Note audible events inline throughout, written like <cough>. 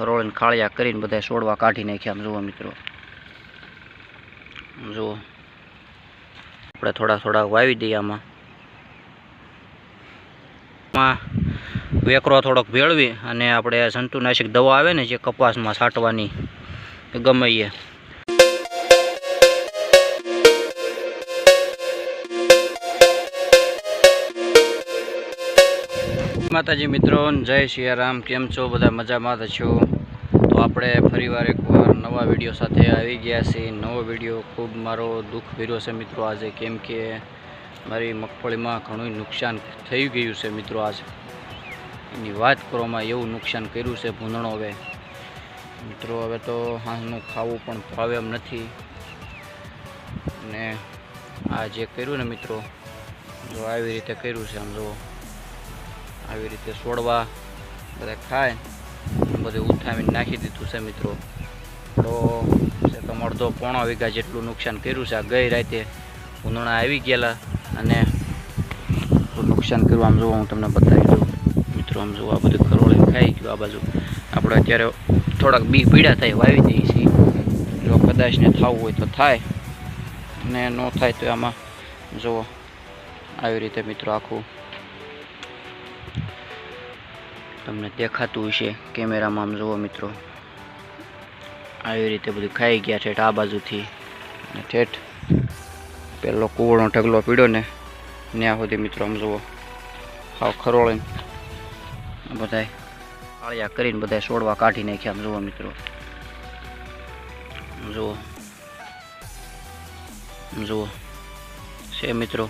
ખરોળીને ખાળિયા કરીને બધા છોડવા કાઢી નાખ્યા. આમ જુઓ મિત્રો. જુઓ. આપણે થોડા થોડા વાવી દઈએ આમાં. વેકરો થોડોક ભેળવી અને આપણે જંતુનાશક દવા આવે ને જે કપાસમાં છાંટવાની ગમે એ માતાજી મિત્રો, જય સિયારામ કેમ છો? બધા મજામાં છો? તો આપણે ફરીવાર એકવાર નવા વીડિયો સાથે આવી ગયા છીએ. નવો વીડિયો ખૂબ મારો દુઃખ ભર્યો છે મિત્રો આજે. કેમ કે મારી મગફળીમાં ઘણું નુકસાન થઈ ગયું છે મિત્રો આજે. એની વાત કરવામાં એવું નુકસાન કર્યું છે ભૂંદણો હવે. મિત્રો, હવે તો હાંસનું ખાવું પણ ભાવે એમ નથી. ને આ જે કર્યું ને મિત્રો, જો આવી રીતે કર્યું છે આમ જુઓ. આવી રીતે છોડવા બધા ખાય બધું ઉઠાવીને નાખી દીધું છે મિત્રો. તો તમે અડધો પોણો વીઘા જેટલું નુકસાન કર્યું છે. આ ગઈ રાતે ઉનાળા આવી ગયેલા અને નુકસાન કર્યું. આમ જોવા હું તમને બતાવી દઉં. મિત્રો, આમ જોવા બધું ખરોળે ખાઈ ગયું આ બાજુ. આપણે અત્યારે થોડાક બી પીડા થાય વાવી દઈએ છીએ. જો કદાચ ને થવું હોય તો થાય ને ન થાય તો આમાં જુઓ આવી રીતે મિત્રો આખું તમને દેખાતું હશે કેમેરામાં આમ જુઓ મિત્રો. આવી રીતે બધું ખાઈ ગયા ઠેઠ આ બાજુથી. અને ઠેઠ પેલો કુવળનો ઢગલો પીડ્યો ને ત્યાં સુધી મિત્રો આમ જુઓ. હાવ ખરોળીને. બધાય આળિયા કરીને બધા છોડવા કાઢી નાખ્યા આમ જુઓ મિત્રો. જુઓ. જુઓ. છે મિત્રો.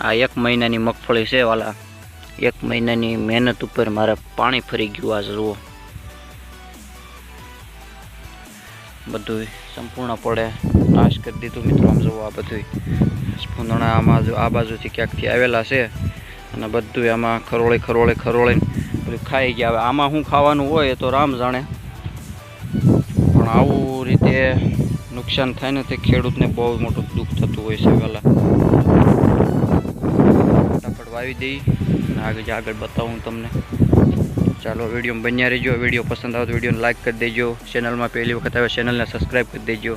આ એક મહિનાની મગફળી છે વાલા. એક મહિનાની મહેનત ઉપર મારે પાણી ફરી ગયું આ જુઓ. બધું સંપૂર્ણપણે નાશ કરી દીધું મિત્રો, આમ જુઓ આ બધું સ્પૂંદણા આમાં જો આ બાજુથી ક્યાંકથી આવેલા છે અને બધું આમાં ખરોળી ખરોળી ખરોળીને બધું ખાઈ ગયા. હવે આમાં શું ખાવાનું હોય તો રામ જાણે. પણ આવું રીતે નુકસાન થાય ને તે ખેડૂતને બહુ મોટું દુઃખ થતું હોય છે પહેલાં ફટાફટ વાવી દઈ. અને આગળ આગળ બતાવું તમને. ચાલો વીડિયો બન્યા રહેજો. વીડિયો પસંદ આવે તો વિડીયોને લાઈક કરી દેજો. ચેનલમાં પહેલી વખત આવે ચેનલને સબસ્ક્રાઈબ કરી દેજો.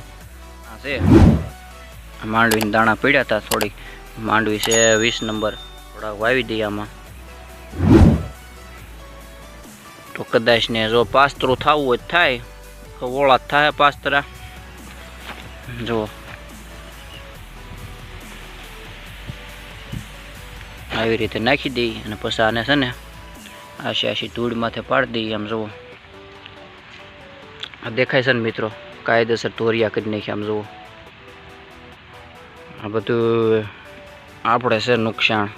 આ છે. માંડવીના દાણા પીડ્યા હતા થોડીક. માંડવી છે વીસ નંબર. થોડાક વાવી દઈએ આમાં. તો કદાચ ને જો પાસ્તરું થવું હોય તો થાય. તો ઓળા થાય પાસ્તરા. જુઓ. આવી રીતે નાખી દઈ અને પછી આને છે ને આશી આશી ધૂળ માથે પાડી દઈએ આમ જુઓ આ દેખાય છે ને મિત્રો, કાયદેસર તોરિયા કરી નાખી આમ જુઓ આ બધું આપણે છે નુકસાન.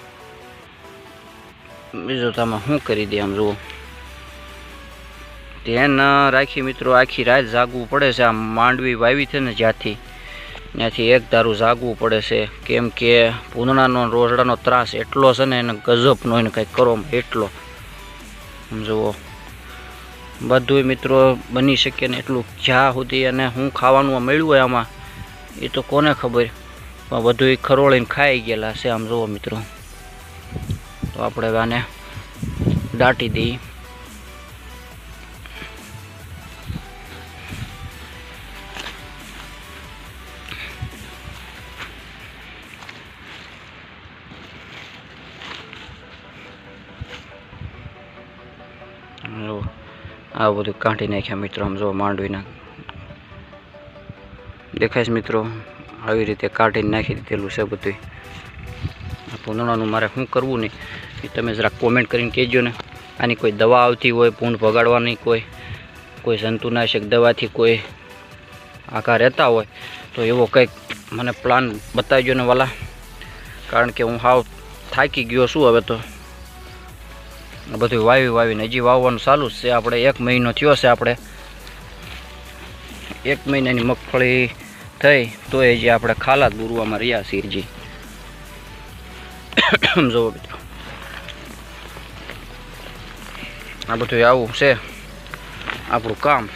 બીજું તમે શું કરી દે આમ જુઓ ધ્યાન રાખી મિત્રો, આખી રાત જાગવું પડે છે આ માંડવી વાવી છે ને જ્યાંથી. ત્યાંથી એક ધારું જાગવું પડે છે. કેમ કે પૂનણાનો રોજડાનો ત્રાસ એટલો છે ને એને ગજબનો એને કંઈક કરો એટલો. જુઓ. બધું મિત્રો બની શકે ને એટલું જ્યાં સુધી અને હું ખાવાનું મળ્યું હોય આમાં, એ તો કોને ખબર? પણ બધું ખરોળીને ખાઈ ગયેલા છે, આમ જુઓ મિત્રો. તો આપણે આને દાટી દઈએ. આ બધું કાઢી નાખ્યા મિત્રો, આમ જો માંડવીના. દેખાય છે મિત્રો, આવી રીતે કાઢીને નાખી દીધેલું છે બધું પૂંદણાનું મારે શું કરવું ને, એ તમે જરાક કોમેન્ટ કરીને કહેજો ને. આની કોઈ દવા આવતી હોય પૂંડ ભગાડવાની કોઈ કોઈ જંતુનાશક દવાથી કોઈ આકાર રહેતા હોય, તો એવો કંઈક મને પ્લાન બતાવજો ને વાલા. કારણ કે હું હાવ થાકી ગયો છું હવે તો. બધું વાવી વાવીને હજી વાવવાનું ચાલુ જ છે. આપણે એક મહિનો થયો છે આપણે. એક મહિનાની મગફળી થઈ તો એ જે આપણે ખાલા દૂરવામાં રહ્યા શીરજી <coughs> જુઓ મિત્રો. આ બધું આવું છે આપણું કામ.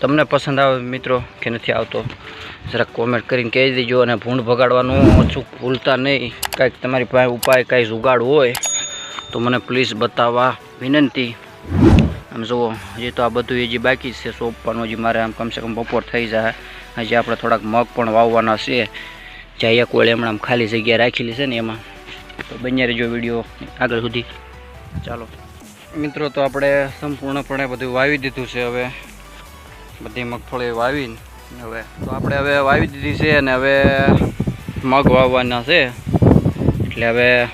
તમને પસંદ આવે મિત્રો કે નથી આવતો? જરાક કોમેન્ટ કરીને કહી દેજો અને ભૂંડ ભગાડવાનું ઓછું ભૂલતા નહીં. કાંઈક તમારી પાસે ઉપાય, કાંઈ જુગાડ હોય તો મને પ્લીઝ બતાવવા વિનંતી. આમ જુઓ, હજી તો આ બધું હજી બાકી છે સોંપવાનું. હજી મારે આમ કમસે કમ બપોર થઈ જાય. હજી આપણે થોડાક મગ પણ વાવવાના છે. જ્યાં એક એમણે આમ ખાલી જગ્યા રાખેલી છે ને એમાં. તો બન્યા રહેજો વીડિયો આગળ સુધી. ચાલો. મિત્રો, તો આપણે સંપૂર્ણપણે બધું વાવી દીધું છે હવે. બધી મગફળી વાવીને હવે તો આપણે હવે વાવી દીધી છે અને હવે મગ વાવવાના છે. એટલે હવે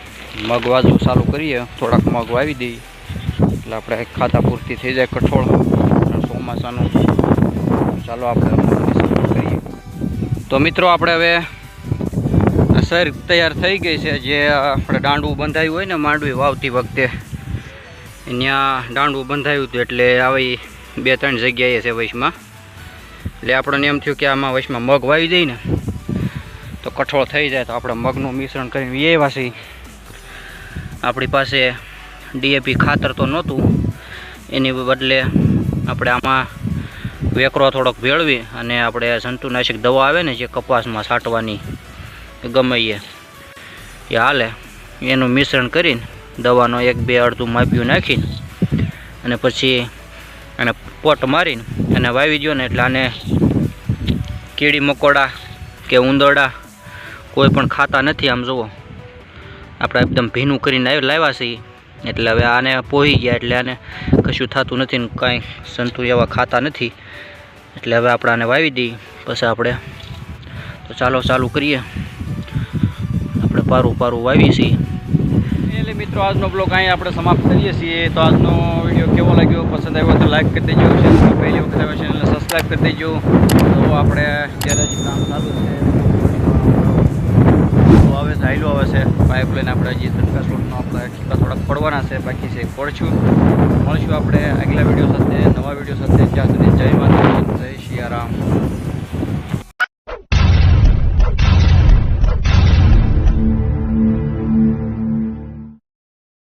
મગ વાવવું ચાલુ કરીએ. થોડાક મગ વાવી દઈએ. એટલે આપણે ખાતા પૂરતી થઈ જાય કઠોળ. ચોમાસાનું. ચાલો આપણે કરીએ. તો મિત્રો આપણે હવે સર તૈયાર થઈ ગઈ છે. જે આપણે દાંડવું બંધાયું હોય ને માંડવી વાવતી વખતે. ત્યાં દાંડવું બંધાયું હતું એટલે આવી બે ત્રણ જગ્યાએ છે વૈશમાં. એટલે આપણને એમ થયું કે આમાં વચમાં મગ વાવી દઈએ ને, તો કઠોળ થઈ જાય તો આપણે મગનું મિશ્રણ કરીને એ વાસી આપણી પાસે ડીએપી ખાતર તો નહોતું, એની બદલે આપણે આમાં વેકરો થોડોક ભેળવી અને આપણે જંતુનાશક દવા આવે ને જે કપાસમાં છાંટવાની ગમે એ એ હાલે, એનું મિશ્રણ કરીને દવાનો એક બે અડધું માપ્યું નાખીને, અને પછી અને પોટ મારીને અને વાવી દો ને એટલે આને કીડી મકોડા કે ઉંદરડા કોઈ પણ ખાતા નથી. આમ જુઓ, આપણે એકદમ ભીનું કરીને લાવ્યા છીએ એટલે હવે આને પોહી ગયા એટલે આને કશું થતું નથી ને કાંઈ સંતુ એવા ખાતા નથી. એટલે હવે આપણે આને વાવી દઈએ. પછી આપણે તો ચાલો ચાલુ કરીએ. આપણે પારું પારું વાવીએ છીએ. એટલે મિત્રો, આજનો બ્લોગ અહીં આપણે સમાપ્ત કરીએ છીએ. તો આજનો કેવો લાગ્યો? પસંદ આવ્યો તો લાઈક કરી દેજો ચેનલ પહેલી વખત આવ્યો ચેનલને સબસ્ક્રાઈબ કરી દેજો. તો આપણે અત્યારે જ કામ ચાલુ છે. તો છે ઝાયલો આવે છે. પાઇપલાઈન આપણે હજી તડકા સ્લોટનો આપણે ઠીકા થોડાક પડવાના છે. બાકી છે, પડશું. મળશું આપણે આગલા વીડિયો સાથે, નવા વીડિયો સાથે. જ્યાં સુધી જય માતા જય શિયારામ.